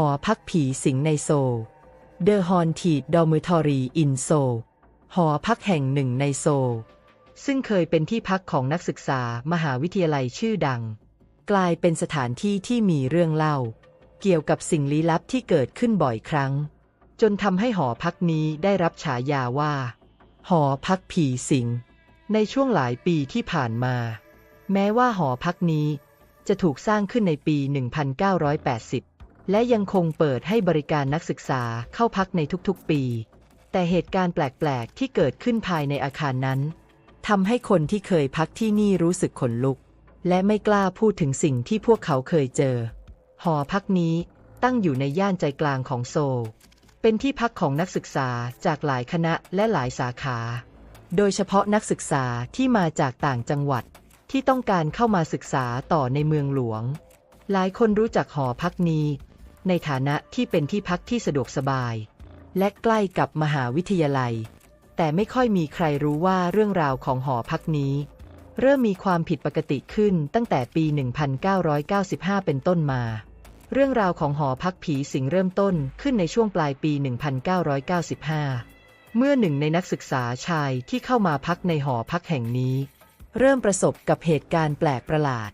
หอพักผีสิงในโซล The Haunted Dormitory in Seoul หอพักแห่งหนึ่งในโซล ซึ่งเคยเป็นที่พักของนักศึกษามหาวิทยาลัยชื่อดัง กลายเป็นสถานที่ที่มีเรื่องเล่า เกี่ยวกับสิ่งลี้ลับที่เกิดขึ้นบ่อยครั้ง จนทำให้หอพักนี้ได้รับฉายาว่า หอพักผีสิง ในช่วงหลายปีที่ผ่านมา แม้ว่าหอพักนี้จะถูกสร้างขึ้นในปี 1980 และยังคงเปิดให้บริการนักศึกษาเข้าพักในทุกๆปี แต่เหตุการณ์แปลก ๆ ที่เกิดขึ้นภายในอาคารนั้นทำให้คนที่เคยพักที่นี่รู้สึกขนลุก และไม่กล้าพูดถึงสิ่งที่พวกเขาเคยเจอ หอพักนี้ตั้งอยู่ในย่านใจกลางของโซล เป็นที่พักของนักศึกษาจากหลายคณะและหลายสาขา โดยเฉพาะนักศึกษาที่มาจากต่างจังหวัดที่ต้องการเข้ามาศึกษาต่อในเมืองหลวง หลายคนรู้จักหอพักนี้ ในฐานะที่เป็นที่พักที่สะดวกสบาย และใกล้กับมหาวิทยาลัย แต่ไม่ค่อยมีใครรู้ว่าเรื่องราวของหอพักนี้ เริ่มมีความผิดปกติขึ้นตั้งแต่ปี 1995 เป็นต้นมา เรื่องราวของหอพักผีสิงเริ่มต้นขึ้นในช่วงปลายปี 1995 เมื่อหนึ่งในนักศึกษาชายที่เข้ามาพักในหอพักแห่งนี้ เริ่มประสบกับเหตุการณ์แปลกประหลาด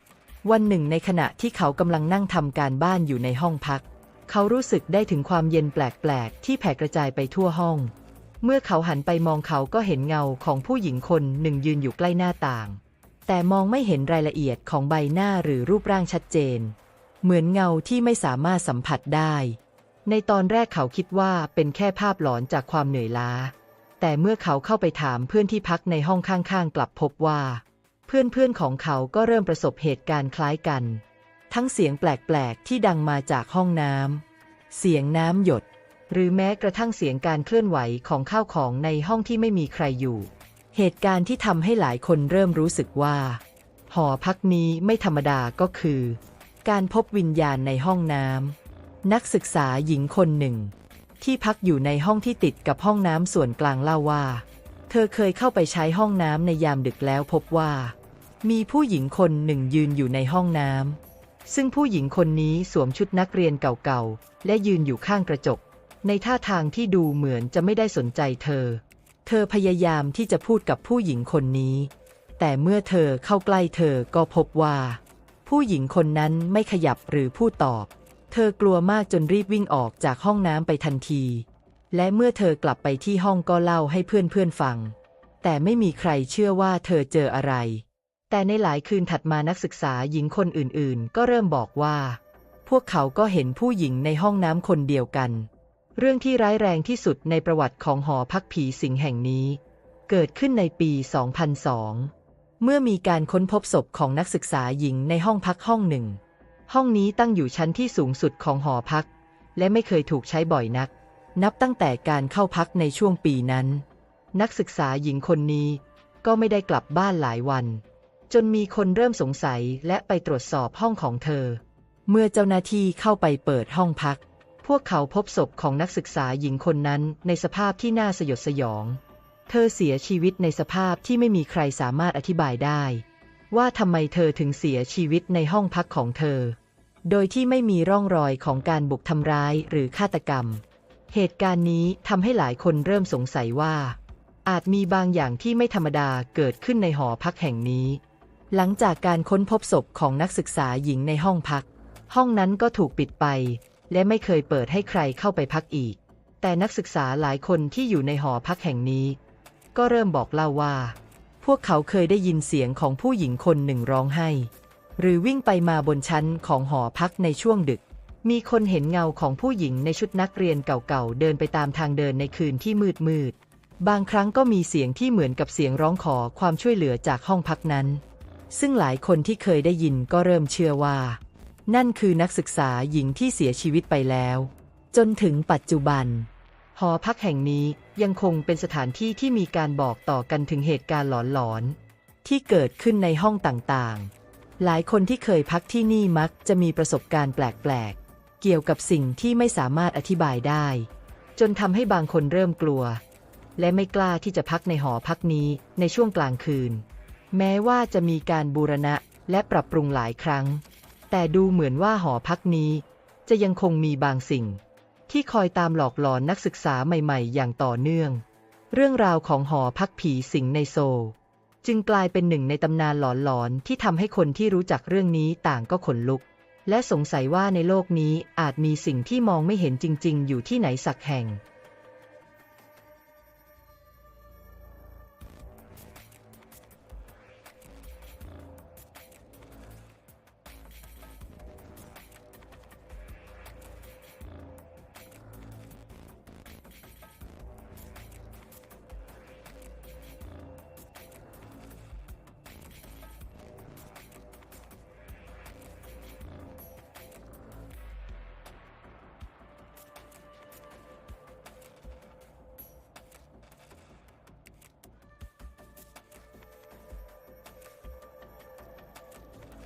วันหนึ่งในขณะที่เขากำลังนั่งทำการบ้านอยู่ในห้องพัก เขารู้สึกได้ถึงความเย็นแปลกๆ ที่แผ่กระจายไปทั่วห้อง เมื่อเขาหันไปมองเขาก็เห็นเงาของผู้หญิงคนหนึ่งยืนอยู่ใกล้หน้าต่าง แต่มองไม่เห็นรายละเอียดของใบหน้าหรือรูปร่างชัดเจน เหมือนเงาที่ไม่สามารถสัมผัสได้ ในตอนแรกเขาคิดว่าเป็นแค่ภาพหลอนจากความเหนื่อยล้า แต่เมื่อเขาเข้าไปถามเพื่อนที่พักในห้องข้างๆ กลับพบว่า เพื่อนๆของเขาก็เริ่มประสบเหตุการณ์คล้ายกันทั้งเสียงแปลก ๆ ที่ดังมาจากห้องน้ำ เสียงน้ำหยด หรือแม้กระทั่งเสียงการเคลื่อนไหวของข้าวของในห้องที่ไม่มีใครอยู่ เหตุการณ์ที่ทำให้หลายคนเริ่มรู้สึกว่า หอพักนี้ไม่ธรรมดาก็คือ การพบวิญญาณในห้องน้ำนักศึกษาหญิงคนหนึ่ง ที่พักอยู่ในห้องที่ติดกับห้องน้ำส่วนกลางเล่าว่า เธอเคยเข้าไปใช้ห้องน้ำในยามดึกแล้วพบว่า มีผู้หญิงคนหนึ่งยืนอยู่ในห้องน้ำ ซึ่งผู้หญิงคนนี้สวมชุดนักเรียนเก่าๆ และยืนอยู่ข้างกระจก ในท่าทางที่ดูเหมือนจะไม่ได้สนใจเธอ เธอพยายามที่จะพูดกับผู้หญิงคนนี้ แต่เมื่อเธอเข้าใกล้เธอก็พบว่า ผู้หญิงคนนั้นไม่ขยับหรือพูดตอบ เธอกลัวมากจนรีบวิ่งออกจากห้องน้ำไปทันที และเมื่อเธอกลับไปที่ห้องก็เล่าให้เพื่อนๆฟัง แต่ไม่มีใครเชื่อว่าเธอเจออะไร แต่ในหลายคืนถัดมานักศึกษาหญิงคนอื่นๆ ก็เริ่มบอกว่า พวกเขาก็เห็นผู้หญิงในห้องน้ำคนเดียวกัน เรื่องที่ร้ายแรงที่สุดในประวัติของหอพักผีสิงแห่งนี้ เกิดขึ้นในปี 2002 เมื่อมีการค้นพบศพของนักศึกษาหญิงในห้องพักห้องหนึ่ง ห้องนี้ตั้งอยู่ชั้นที่สูงสุดของหอพัก และไม่เคยถูกใช้บ่อยนัก นับตั้งแต่การเข้าพักในช่วงปีนั้น นักศึกษาหญิงคนนี้ก็ไม่ได้กลับบ้านหลายวัน จนมีคนเริ่มสงสัยและไปตรวจสอบห้องของเธอ เมื่อเจ้าหน้าที่เข้าไปเปิดห้องพัก พวกเขาพบศพของนักศึกษาหญิงคนนั้นในสภาพที่น่าสยดสยอง เธอเสียชีวิตในสภาพที่ไม่มีใครสามารถอธิบายได้ ว่าทำไมเธอถึงเสียชีวิตในห้องพักของเธอ โดยที่ไม่มีร่องรอยของการบุกทำร้ายหรือฆาตกรรม เหตุการณ์นี้ทำให้หลายคนเริ่มสงสัยว่าอาจมีบางอย่างที่ไม่ธรรมดาเกิดขึ้นในหอพักแห่งนี้ หลังจากการค้นพบศพของนักศึกษาหญิงในห้องพัก ห้องนั้นก็ถูกปิดไป และไม่เคยเปิดให้ใครเข้าไปพักอีก แต่นักศึกษาหลายคนที่อยู่ในหอพักแห่งนี้ ก็เริ่มบอกเล่าว่า พวกเขาเคยได้ยินเสียงของผู้หญิงคนหนึ่งร้องไห้ หรือวิ่งไปมาบนชั้นของหอพักในช่วงดึก มีคนเห็นเงาของผู้หญิงในชุดนักเรียนเก่าๆเดินไปตามทางเดินในคืนที่มืดมืดๆบางครั้งก็มีเสียงที่เหมือนกับเสียงร้องขอความช่วยเหลือจากห้องพักนั้น ซึ่งหลายคนที่เคยได้ยินก็เริ่มเชื่อว่า นั่นคือนักศึกษาหญิงที่เสียชีวิตไปแล้ว จนถึงปัจจุบัน หอพักแห่งนี้ยังคงเป็นสถานที่ที่มีการบอกต่อกันถึงเหตุการณ์หลอนๆ ที่เกิดขึ้นในห้องต่างๆ หลายคนที่เคยพักที่นี่มักจะมีประสบการณ์แปลกๆ เกี่ยวกับสิ่งที่ไม่สามารถอธิบายได้ จนทำให้บางคนเริ่มกลัว และไม่กล้าที่จะพักในหอพักนี้ในช่วงกลางคืน แม้ว่าจะมีการบูรณะและปรับปรุงหลายครั้ง แต่ดูเหมือนว่าหอพักนี้ จะยังคงมีบางสิ่ง ที่คอยตามหลอกหลอนนักศึกษาใหม่ๆ อย่างต่อเนื่อง เรื่องราวของหอพักผีสิงในโซลจึงกลายเป็นหนึ่งในตำนานหลอนๆที่ทำให้คนที่รู้จักเรื่องนี้ต่างก็ขนลุก และสงสัยว่าในโลกนี้อาจมีสิ่งที่มองไม่เห็นจริง ๆ อยู่ที่ไหนสักแห่ง